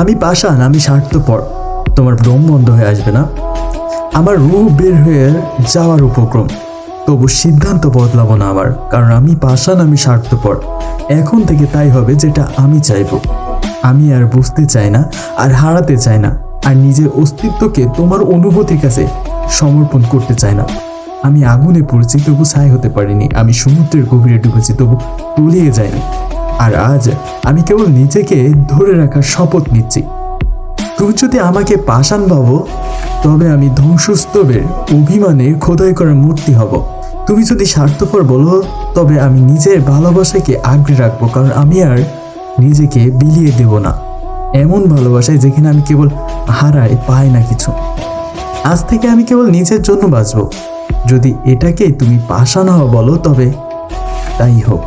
আমি পাষাণ, আমি স্বার্থপর। তোমার ভ্রম বন্ধ হয়ে আসবে না। আমার রূপ বের হয়ে যাওয়ার উপক্রম। তবু সিদ্ধান্ত বদলাবো না আমার, কারণ আমি পাষাণ, আমি স্বার্থপর। এখন থেকে তাই হবে যেটা আমি চাইব। আমি আর বুঝতে চাই না, আর হারাতে চাই না, আর নিজের অস্তিত্বকে তোমার অনুভূতির কাছে সমর্পণ করতে চাই না। আমি আগুনে পড়েছি, তবু ছাই হতে পারিনি। আমি সমুদ্রের গভীরে ডুবেছি, তবু তলিয়ে যাইনি আর আজ আমি কেবল নিজেকে ধরে রাখার শপথ নিচ্ছি। তুমি যদি আমাকে পাষাণ ভাবো তবে আমি ধ্বংসস্তবের অভিমানে খোদাই করার মূর্তি হব। তুমি যদি স্বার্থপর বলো, তবে আমি নিজের ভালোবাসাকে আগ্রে রাখব, কারণ আমি আর নিজেকে বিলিয়ে দেব না। এমন ভালোবাসায় যেখানে আমি কেবল হারাই পাই না কিছু। আজ থেকে আমি কেবল নিজের জন্য বাঁচব। যদি এটাকে তুমি পাষাণ হওয়া বলো, তবে তাই হোক।